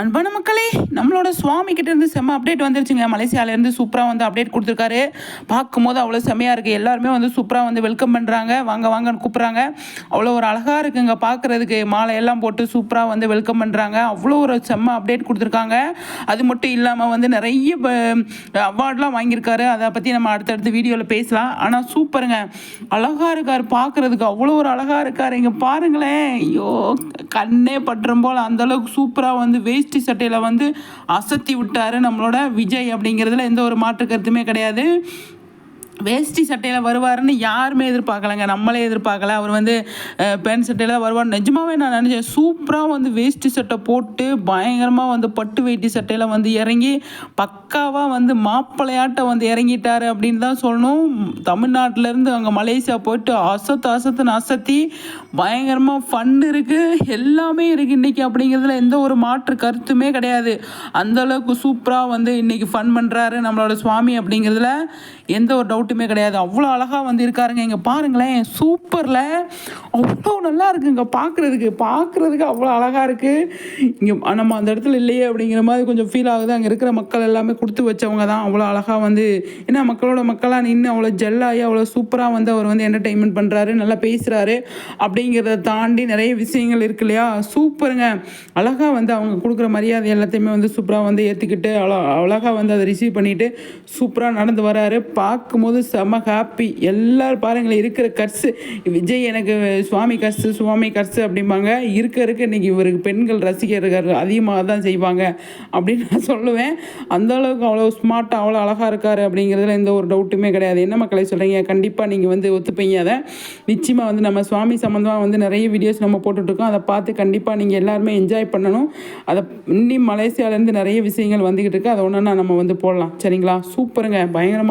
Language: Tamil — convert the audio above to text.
அன்பான மக்களே நம்மளோட சுவாமி கிட்ட இருந்து செம்ம அப்டேட் வந்துருச்சுங்க. மலேசியாவிலேருந்து சூப்பராக வந்து அப்டேட் கொடுத்துருக்காரு. பார்க்கும்போது அவ்வளோ செம்மையாக இருக்குது எல்லாருமே வந்து சூப்பராக வந்து வெல்கம் பண்ணுறாங்க வாங்க வாங்கன்னு கூப்பிட்றாங்க. அவ்வளோ ஒரு அழகாக இருக்குங்க பார்க்குறதுக்கு. மாலை எல்லாம் போட்டு சூப்பராக வந்து வெல்கம் பண்ணுறாங்க அவ்வளோ ஒரு செம்ம அப்டேட் கொடுத்துருக்காங்க. அது மட்டும் இல்லாமல் வந்து நிறைய அவார்ட்லாம் வாங்கியிருக்காரு. அதை பற்றி நம்ம அடுத்தடுத்த வீடியோவில் பேசலாம். ஆனால் சூப்பருங்க அழகாக இருக்கார் பார்க்குறதுக்கு. அவ்வளோ ஒரு அழகாக இருக்கார். இங்கே பாருங்களேன். ஐயோ கண்ணே பற்றும் போல் அந்தளவுக்கு சூப்பராக வந்து வேஷ்டி சட்டையில் வந்து அசத்தி விட்டார் நம்மளோட விஜய் அப்படிங்கிறதுல எந்த ஒரு மாற்று கருத்துமே கிடையாது. வேஷ்டி சட்டையில் வருவாருன்னு யாருமே எதிர்பார்க்கலங்க. நம்மளே எதிர்பார்க்கல. அவர் வந்து பேண்ட் சட்டையில் வருவார் நிஜமாவே நான் நினச்சேன். சூப்பராக வந்து வேஷ்டி சட்டை போட்டு பயங்கரமாக வந்து பட்டு வேட்டி சட்டையில் வந்து இறங்கி பக்காவாக வந்து மாப்பிள்ளையாட்ட வந்து இறங்கிட்டார் அப்படின்னு தான் சொல்லணும். தமிழ்நாட்டிலேருந்து அங்கே மலேசியா போயிட்டு அசத்து அசத்துன்னு அசத்தி பயங்கரமாக ஃபன் இருக்குது எல்லாமே இருக்குது இன்றைக்கி அப்படிங்கிறதுல எந்த ஒரு மாற்று கருத்துமே கிடையாது. அந்தளவுக்கு சூப்பராக வந்து இன்றைக்கி ஃபன் பண்ணுறாரு நம்மளோட சுவாமி அப்படிங்கிறதுல எந்த ஒரு டவுட் டவுட்டுமே கிடையாது. அவ்வளோ அழகாக வந்து இருக்காருங்க இங்கே பாருங்களேன் சூப்பரில். அவ்வளோ நல்லா இருக்குங்க பார்க்குறதுக்கு பார்க்குறதுக்கு அவ்வளோ அழகாக இருக்குது இங்கே நம்ம அந்த இடத்துல இல்லையே அப்படிங்கிற மாதிரி கொஞ்சம் ஃபீல் ஆகுது. அங்கே இருக்கிற மக்கள் எல்லாமே கொடுத்து வச்சவங்க தான். அவ்வளோ அழகாக வந்து ஏன்னா மக்களோட மக்களாக நின்று அவ்வளோ ஜெல்லாகி அவ்வளோ சூப்பராக வந்து அவர் வந்து என்டர்டெயின்மெண்ட் பண்ணுறாரு நல்லா பேசுகிறாரு அப்படிங்கிறத தாண்டி நிறைய விஷயங்கள் இருக்கு இல்லையா? சூப்பருங்க. அழகாக வந்து அவங்க கொடுக்குற மரியாதை எல்லாத்தையுமே வந்து சூப்பராக வந்து ஏற்றுக்கிட்டு அவ்வளோ அழகாக வந்து அதை ரிசீவ் பண்ணிவிட்டு சூப்பராக நடந்து வராரு. பார்க்கும்போது செம ஹாப்பி எல்லோரும் பாருங்களேன் இருக்கிற கர்ஸு விஜய் எனக்கு சுவாமி கர்ஸு சுவாமி கர்ஸு அப்படிம்பாங்க. இருக்க இருக்க இன்றைக்கி இவருக்கு பெண்கள் ரசிகர்கள் அதிகமாக தான் செய்வாங்க அப்படின்னு நான் சொல்லுவேன். அந்தளவுக்கு அவ்வளோ ஸ்மார்ட்டாக அவ்வளோ அழகாக இருக்கார் அப்படிங்கிறதுல எந்த ஒரு டவுட்டுமே கிடையாது. என்ன மக்களை சொல்கிறீங்க கண்டிப்பாக நீங்கள் வந்து ஒத்துப்பீங்க அதை. நிச்சயமாக வந்து நம்ம சுவாமி சம்மந்தமாக வந்து நிறைய வீடியோஸ் நம்ம போட்டுட்ருக்கோம். அதை பார்த்து கண்டிப்பாக நீங்கள் எல்லாருமே என்ஜாய் பண்ணணும். அதை இன்னும் மலேசியாவிலேருந்து நிறைய விஷயங்கள் வந்துக்கிட்டு இருக்குது அதை ஒன்றா நம்ம வந்து போடலாம். சரிங்களா? சூப்பருங்க. பயங்கரமாக